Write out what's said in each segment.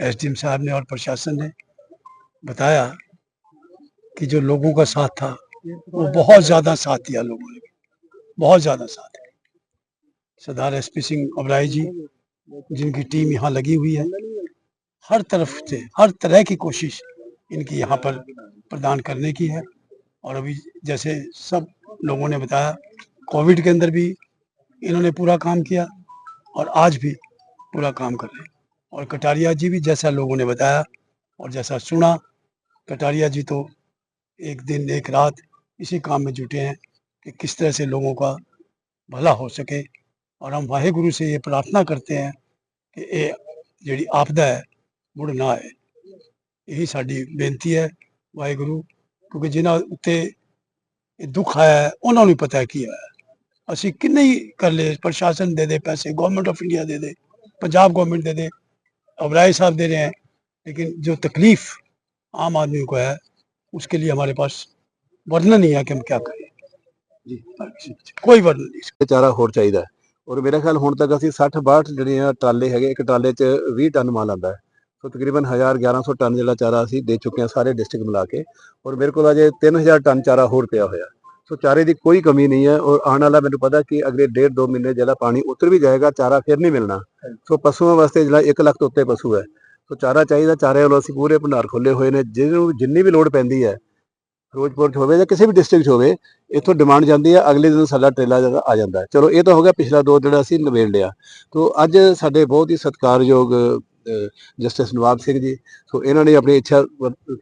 SDM साहब ने और प्रशासन ने बताया कि जो लोगों का साथ था, वो बहुत ज़्यादा साथ दिया लोगों ने। बहुत ज़्यादा साथ है सरदार एसपी सिंह अबराई जी, जिनकी टीम यहाँ लगी हुई है, हर तरफ़ से, हर तरह की कोशिश इनकी यहाँ पर प्रदान करने की है। और अभी जैसे सब लोगों ने बताया, कोविड के अंदर भी इन्होंने पूरा काम किया और आज भी पूरा काम कर रहे हैं। और कटारिया जी भी जैसा लोगों ने बताया और जैसा सुना, कटारिया जी तो एक दिन, एक रात इसी काम में जुटे हैं कि किस तरह से लोगों का भला हो सके और हम वाहेगुरु से ये प्रार्थना करते हैं ਕਿ ਇਹ ਜਿਹੜੀ ਆਪਦਾ ਹੈ ਮੁੜ ਨਾ ਆਏ ਇਹੀ ਸਾਡੀ ਬੇਨਤੀ ਹੈ ਵਾਹਿਗੁਰੂ ਕਿਉਂਕਿ ਜਿਨ੍ਹਾਂ ਉੱਤੇ ਇਹ ਦੁੱਖ ਆਇਆ ਉਹਨਾਂ ਨੂੰ ਪਤਾ ਕੀ ਹੈ ਅਸੀਂ ਕਿੰਨੇ ਹੀ ਕਰ ਲਏ ਪ੍ਰਸ਼ਾਸਨ ਦੇ ਦੇ ਪੈਸੇ ਗਵਰਨਮੈਂਟ ਆਫ ਇੰਡੀਆ ਦੇ ਦੇ ਪੰਜਾਬ ਗਵਰਨਮੈਂਟ ਦੇ ਦੇ अबराय साहब दे रहे हैं लेकिन जो तकलीफ आम आदमी को है उसके लिए हमारे पास वर्णन नहीं है कि हम क्या करें जी कोई वर्णन नहीं ਤੇ ਚਾਰਾ ਹੋਰ ਚਾਹੀਦਾ ਹੈ। ਔਰ ਮੇਰਾ ਖਿਆਲ ਹੁਣ ਤੱਕ ਅਸੀਂ 60 62 ਜਿਹੜੀਆਂ ਟਰਾਲੇ ਹੈਗੇ ਇੱਕ ਟਰਾਲੇ 'ਚ 20 ਟਨ ਮਾਲ ਆਉਂਦਾ ਹੈ ਸੋ ਤਕਰੀਬਨ 1000 1100 ਟਨ ਜਿਹੜਾ ਚਾਰਾ ਅਸੀਂ ਦੇ ਚੁੱਕੇ ਹਾਂ ਸਾਰੇ ਡਿਸਟ੍ਰਿਕਟ ਮਿਲਾ ਕੇ ਔਰ ਮੇਰੇ ਕੋਲ ਅਜੇ 3000 ਟਨ ਚਾਰਾ ਹੋਰ ਪਿਆ ਹੋਇਆ ਸੋ ਚਾਰੇ ਦੀ ਕੋਈ ਕਮੀ ਨਹੀਂ ਹੈ ਔਰ ਆਉਣ ਵਾਲਾ ਮੈਨੂੰ ਪਤਾ ਕਿ ਅਗਲੇ ਡੇਢ ਦੋ ਮਹੀਨੇ ਜਿਹੜਾ ਪਾਣੀ ਉਤਰ ਵੀ ਜਾਏਗਾ ਚਾਰਾ ਫਿਰ ਨਹੀਂ ਮਿਲਣਾ। ਸੋ ਪਸ਼ੂਆਂ ਵਾਸਤੇ ਜਿਹੜਾ 1 ਲੱਖ ਤੋਂ ਉੱਤੇ ਪਸ਼ੂ ਹੈ। ਸੋ ਚਾਰਾ ਚਾਹੀਦਾ ਚਾਰੇ ਵੱਲੋਂ ਅਸੀਂ ਪੂਰੇ ਭੰਡਾਰ ਖੋਲੇ ਹੋਏ ਨੇ। ਜਿਹਨੂੰ ਜਿੰਨੀ ਵੀ ਲੋੜ ਪੈਂਦੀ ਹੈ ਫਿਰੋਜ਼ਪੁਰ 'ਚ ਹੋਵੇ ਜਾਂ ਕਿਸੇ ਵੀ ਡਿਸਟ੍ਰਿਕਟ 'ਚ ਹੋਵੇ ਇੱਥੋਂ ਡਿਮਾਂਡ ਜਾਂਦੀ ਹੈ ਅਗਲੇ ਦਿਨ ਸਾਡਾ ਟ੍ਰੇਲਾ ਜਿਹੜਾ ਆ ਜਾਂਦਾ ਚਲੋ ਇਹ ਤਾਂ ਹੋ ਗਿਆ ਪਿਛਲਾ ਦੋ ਜਿਹੜਾ ਅਸੀਂ ਨਿਬੇੜ ਲਿਆ। ਤੋਂ ਅੱਜ ਸਾਡੇ ਬਹੁਤ ਹੀ ਸਤਿਕਾਰਯੋਗ ਜਸਟਿਸ ਨਵਾਬ ਸਿੰਘ ਜੀ। ਸੋ ਇਹਨਾਂ ਨੇ ਆਪਣੀ ਇੱਛਾ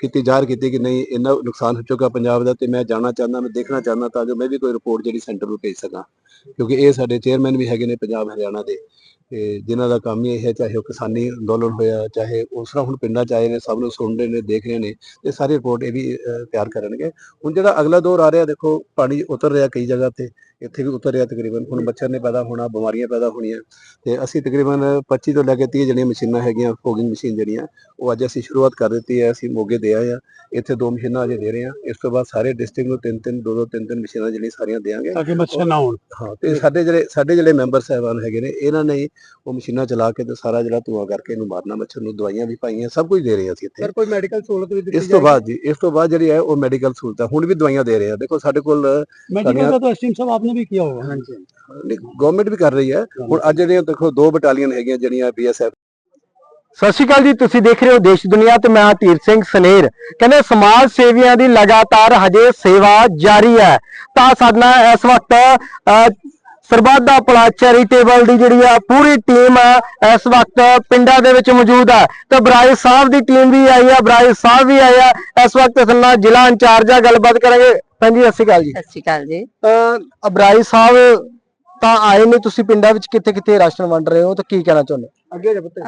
ਕੀਤੀ, ਜ਼ਾਹਰ ਕੀਤੀ ਕਿ ਨਹੀਂ, ਇੰਨਾ ਨੁਕਸਾਨ ਹੋ ਚੁੱਕਾ ਪੰਜਾਬ ਦਾ ਤੇ ਮੈਂ ਜਾਣਾ ਚਾਹੁੰਦਾ, ਮੈਂ ਦੇਖਣਾ ਚਾਹੁੰਦਾ ਤਾਂ ਜੋ ਮੈਂ ਵੀ ਕੋਈ ਰਿਪੋਰਟ ਜਿਹੜੀ ਸੈਂਟਰ ਨੂੰ ਭੇਜ ਸਕਾਂ। ਕਿਉਂਕਿ ਇਹ ਸਾਡੇ ਚੇਅਰਮੈਨ ਵੀ ਹੈਗੇ ਨੇ ਪੰਜਾਬ, ਹਰਿਆਣਾ ਦੇ। ਤੇ ਜਿਨ੍ਹਾਂ ਦਾ ਕੰਮ ਹੀ ਇਹ ਹੈ, ਚਾਹੇ ਉਹ ਕਿਸਾਨੀ ਅੰਦੋਲਨ ਹੋਇਆ, ਚਾਹੇ ਉਸ ਤਰ੍ਹਾਂ ਹੁਣ ਪਿੰਡਾਂ ਚ ਆਏ ਨੇ, ਸਭ ਨੂੰ ਸੁਣ ਰਹੇ ਨੇ, ਦੇਖ ਰਹੇ ਨੇ, ਤੇ ਸਾਰੀ ਰਿਪੋਰਟ ਇਹ ਵੀ ਤਿਆਰ ਕਰਨਗੇ। ਹੁਣ ਜਿਹੜਾ ਅਗਲਾ ਦੌਰ ਆ ਰਿਹਾ, ਦੇਖੋ, ਪਾਣੀ ਉਤਰ ਰਿਹਾ ਕਈ ਜਗ੍ਹਾ ਤੇ। ਇੱਥੇ ਵੀ ਉਤਰਿਆ ਤਕਰੀਬਨ। ਹੁਣ ਮੱਛਰ ਨੇ ਪੈਦਾ ਹੋਣਾ ਬਿਮਾਰੀਆਂ ਪੈਦਾ ਹੋਣੀਆਂ ਤੇ ਅਸੀਂ ਤਕਰੀਬਨ 25 ਤੋਂ ਲੈ ਕੇ 30 ਜਿਹੜੀਆਂ ਮਸ਼ੀਨਾਂ ਹੈਗੀਆਂ ਫੋਗਿੰਗ ਮਸ਼ੀਨ ਜਿਹੜੀਆਂ ਉਹ ਅੱਜ ਅਸੀਂ ਸ਼ੁਰੂਆਤ ਕਰ ਦਿੱਤੀ ਹੈ ਅਸੀਂ ਮੋਗੇ ਦੇ ਆਏ ਆ ਇੱਥੇ ਦੋ ਮਸ਼ੀਨਾਂ ਅਜੇ ਦੇ ਰਹੇ ਆ ਇਸ ਤੋਂ ਬਾਅਦ ਸਾਰੇ ਡਿਸਟ੍ਰਿਕਟ ਨੂੰ ਤਿੰਨ ਤਿੰਨ ਦੋ ਦੋ ਤਿੰਨ ਤਿੰਨ ਮਸ਼ੀਨਾਂ ਜਿਹੜੀਆਂ ਸਾਰੀਆਂ ਦੇਾਂਗੇ ਤਾਂ ਕਿ ਮੱਛਰ ਨਾ ਹੋਣ। ਹਾਂ ਤੇ ਸਾਡੇ ਜਿਹੜੇ ਸਾਡੇ ਜਿਹੜੇ ਮੈਂਬਰ ਸਹਿਬਾਨ ਹੈਗੇ ਨੇ ਇਹਨਾਂ ਨੇ ਉਹ ਮਸ਼ੀਨਾਂ ਚਲਾ ਕੇ ਤੇ ਸਾਰਾ ਜਿਹੜਾ ਧੂਆ ਕਰਕੇ ਇਹਨੂੰ ਮਾਰਨਾ ਮੱਛਰ ਨੂੰ ਦਵਾਈਆਂ ਵੀ ਪਾਈਆਂ ਸਭ ਕੁਝ ਦੇ ਰਹੇ ਅਸੀਂ ਇੱਥੇ। ਸਰ ਕੋਈ ਮੈਡੀਕਲ ਸਹੂਲਤ ਵੀ ਦਿੱਤੀ ਇਸ ਤੋਂ ਬਾਅਦ ਜੀ ਇਸ ਤੋਂ ਬਾਅਦ ਜਿਹੜੀ ਹੈ ਉਹ ਮੈਡੀਕਲ ਸਹੂਲਤ ਹੁਣ ਵੀ ਦਵਾਈਆਂ ਦੇ ਰਹੇ ਆ ਦੇਖੋ ਸਾਡੇ ਕੋਲ ਮੈਡੀਕਲ ਦਾ ਤਾਂ ਅਸੀਮ ਸਾਹਿਬ ਆਪ आपने भी किया होगा हाँ जी ਗਵਰਨਮੈਂਟ ਵੀ ਕਰ ਰਹੀ ਹੈ ਹੁਣ ਅੱਜ ਜਿਹੜੀਆਂ ਦੇਖੋ ਦੋ ਬਟਾਲੀਅਨ ਹੈਗੀਆਂ ਜਿਹੜੀਆਂ ਬੀਐਸਐਫ ਸਤਿ ਸ਼੍ਰੀ ਅਕਾਲ ਜੀ ਤੁਸੀਂ ਦੇਖ ਰਹੇ ਹੋ ਦੇਸ਼ ਦੁਨੀਆ ਤੇ ਮੈਂ ਹਾਂ ਧੀਰ ਸਿੰਘ ਸਨੇਰ ਕਹਿੰਦੇ ਸਮਾਜ ਸੇਵੀਆਂ ਦੀ ਲਗਾਤਾਰ ਹਜੇ ਸੇਵਾ ਜਾਰੀ ਹੈ ਤਾਂ ਸਾਡੇ ਨਾਲ ਇਸ ਵਕਤ ਅਹ, ਸਰਬੱਤ ਦਾ ਭਲਾ ਚੈਰੀਟੇਬਲ ਦੀ ਜਿਹੜੀ ਆ ਪੂਰੀ ਟੀਮ ਇਸ ਵਕਤ ਪਿੰਡਾਂ ਦੇ ਵਿੱਚ ਮੌਜੂਦ ਹੈ ਤੇ ਬਰਾਏ ਸਾਹਿਬ ਦੀ ਟੀਮ ਵੀ ਆਈ ਆ ਬਰਾਏ ਸਾਹਿਬ ਵੀ ਆਏ ਆ ਇਸ ਵਕਤ ਸਾਡੇ ਨਾਲ ਜ਼ਿਲ੍ਹਾ ਇੰਚਾਰਜ ਆ ਗੱਲਬਾਤ ਕਰਾਂਗੇ ਭੈਣ ਜੀ ਸਤਿ ਸ਼੍ਰੀ ਅਕਾਲ ਜੀ। ਸਤਿ ਸ਼੍ਰੀ ਅਕਾਲ ਜੀ। ਅਹ, ਅਬਰਾਈ ਸਾਹਿਬ ਤਾਂ ਆਏ ਨੇ ਤੁਸੀਂ ਪਿੰਡਾਂ ਵਿੱਚ ਕਿੱਥੇ ਕਿੱਥੇ ਰਾਸ਼ਨ ਵੰਡ ਰਹੇ ਹੋ ਤਾਂ ਕੀ ਕਹਿਣਾ ਚਾਹੁੰਦੇ ਅੱਗੇ ਜਾ ਪੁੱਤ।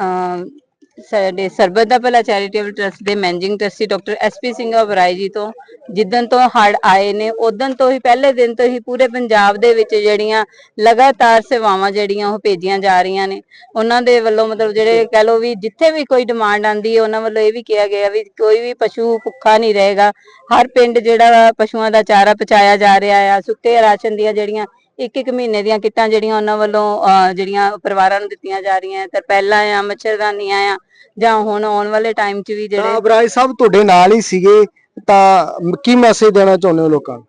ਸਾਡੇ ਸਰਬਤ ਦਾ ਭਲਾ ਚੈਰੀਟੇਬਲ ਟਰਸਟ ਦੇ managing trustee doctor SP Singh Oberoi ji ਤੋਂ ਜਿੱਦਨ ਤੋਂ ਹੜ ਆਏ ਨੇ ਉਦੋਂ ਤੋਂ ਹੀ, ਪਹਿਲੇ ਦਿਨ ਤੋਂ ਹੀ ਪੂਰੇ ਪੰਜਾਬ ਦੇ ਵਿੱਚ ਜਿਹੜੀਆਂ ਲਗਾਤਾਰ ਸੇਵਾਵਾਂ ਜਿਹੜੀਆਂ ਉਹ ਭੇਜੀਆਂ ਜਾ ਰਹੀਆਂ ਨੇ। ਉਹਨਾਂ ਦੇ ਵੱਲੋਂ ਮਤਲਬ ਜਿਹੜੇ ਕਹਿ ਲੋ ਵੀ ਜਿੱਥੇ ਵੀ ਕੋਈ ਡਿਮਾਂਡ ਆਂਦੀ ਹੈ, ਉਹਨਾਂ ਵੱਲੋਂ ਇਹ ਵੀ ਕਿਹਾ ਗਿਆ ਵੀ ਕੋਈ ਵੀ ਪਸ਼ੂ ਭੁੱਖਾ ਨਹੀਂ ਰਹੇਗਾ। ਹਰ ਪਿੰਡ ਜਿਹੜਾ ਪਸ਼ੂਆਂ ਦਾ ਚਾਰਾ ਪਚਾਇਆ ਜਾ ਰਿਹਾ ਆ, ਸੁੱਕੇ ਰਾਸ਼ਨ ਦੀਆਂ ਜਿਹੜੀਆਂ ਇੱਕ ਇੱਕ ਮਹੀਨੇ ਦੀਆਂ ਕਿੱਟਾਂ ਜਿਹੜੀਆਂ ਉਹਨਾਂ ਵੱਲੋਂ ਜਿਹੜੀਆਂ ਪਰਿਵਾਰਾਂ ਨੂੰ ਦਿੱਤੀਆਂ ਜਾ ਰਹੀਆਂ ਤਰਪੈਲਾਂ ਆ ਮੱਛਰਦਾਨੀਆਂ ਆ ਜਾਂ ਹੁਣ ਆਉਣ ਵਾਲੇ ਟਾਈਮ 'ਚ ਵੀ ਤਾਂ ਜਿਹੜੇ ਅਬਰਾਏ ਸਾਹਿਬ ਤੁਹਾਡੇ ਨਾਲ ਹੀ ਸੀਗੇ ਤਾਂ ਕੀ ਮੈਸੇਜ ਦੇਣਾ ਚਾਹੁੰਦੇ ਹੋ ਲੋਕਾਂ ਨੂੰ?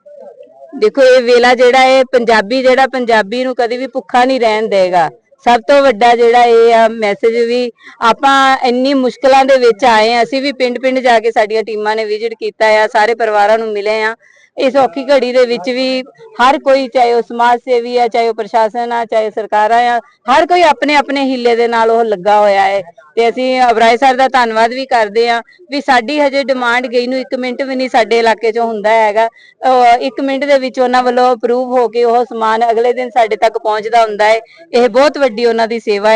ਦੇਖੋ ਇਹ ਵੇਲਾ ਜਿਹੜਾ ਇਹ ਪੰਜਾਬੀ ਜਿਹੜਾ ਪੰਜਾਬੀ ਨੂੰ ਕਦੀ ਵੀ ਭੁੱਖਾ ਨਹੀਂ ਰਹਿਣ ਦੇਗਾ। ਸਭ ਤੋਂ ਵੱਡਾ ਜਿਹੜਾ ਇਹ ਆ ਮੈਸੇਜ ਵੀ ਆਪਾਂ ਇੰਨੀ ਮੁਸ਼ਕਲਾਂ ਦੇ ਵਿੱਚ ਆਏ ਆ ਅਸੀਂ ਵੀ ਪਿੰਡ ਪਿੰਡ ਜਾ ਕੇ ਸਾਡੀਆਂ ਟੀਮਾਂ ਨੇ ਵਿਜ਼ਿਟ ਕੀਤਾ ਆ ਸਾਰੇ ਪਰਿਵਾਰਾਂ ਨੂੰ ਮਿਲੇ ਆ ਇਸ ਔਖੀ ਘੜੀ ਦੇ ਵਿੱਚ ਵੀ ਹਰ ਕੋਈ, ਚਾਹੇ ਉਹ ਸਮਾਜ ਸੇਵੀ ਆ, ਚਾਹੇ ਉਹ ਪ੍ਰਸ਼ਾਸਨ ਆ, ਚਾਹੇ ਸਰਕਾਰਾਂ ਆ, ਹਰ ਕੋਈ ਆਪਣੇ ਆਪਣੇ ਹਿੱਲੇ ਦੇ ਨਾਲ ਉਹ ਲੱਗਾ ਹੋਇਆ ਹੈ। ਤੇ ਅਸੀਂ ਅਬਰਾਏ ਸਰ ਦਾ ਧੰਨਵਾਦ ਵੀ ਕਰਦੇ ਆ ਵੀ ਸਾਡੀ ਹਜੇ ਡਿਮਾਂਡ ਗਈ ਨੂੰ 1 ਮਿੰਟ ਵੀ ਨਹੀਂ ਸਾਡੇ ਇਲਾਕੇ 'ਚ ਹੁੰਦਾ ਹੈਗਾ। 1 ਮਿੰਟ ਦੇ ਵਿੱਚ ਉਹਨਾਂ ਵੱਲੋਂ ਅਪਰੂਵ ਹੋ ਕੇ ਉਹ ਸਮਾਨ ਅਗਲੇ ਦਿਨ ਸਾਡੇ ਤੱਕ ਪਹੁੰਚਦਾ ਹੁੰਦਾ ਹੈ। ਇਹ ਬਹੁਤ ਵੱਡੀ ਉਹਨਾਂ ਦੀ ਸੇਵਾ